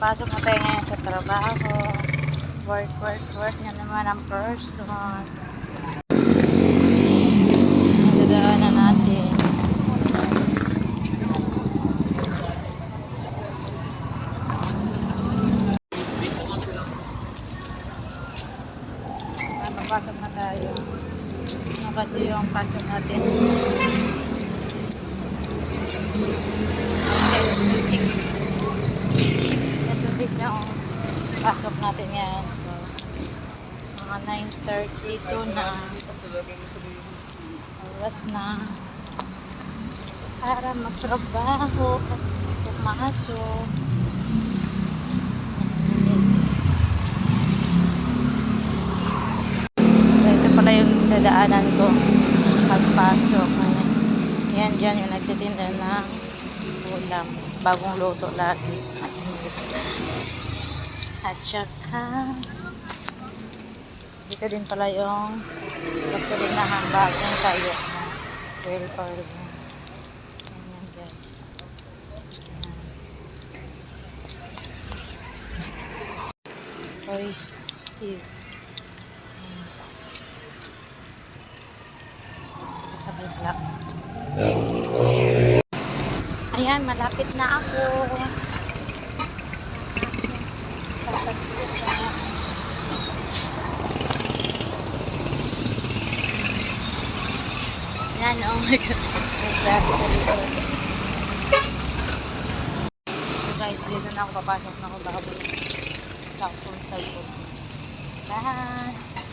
Pasok na tayo ngayon sa trabaho. Work, work, work na naman ang person. Nadadaanan natin. Ah, Papasok na tayo. Ano kasi yung pasok natin? 10 to 6. 10 to 6 yung pasok natin yan. So, mga 9.32 na. Oras na. Para magtrabaho. Pumasok. So, ito pala yung dadaanan ko. Pagpasok. Ayan. Yan dyan yung nagtitinda ng ulam. Bagong luto lagi. At saka, dito din pala yung gasolinahan bagong tayo. Well na. Ayan guys. Cohesive. sa bigla. Ayan, malapit na ako. Yan, oh my God. So guys, dito na ako papasok na ako baka sa phone sa loob. Bye!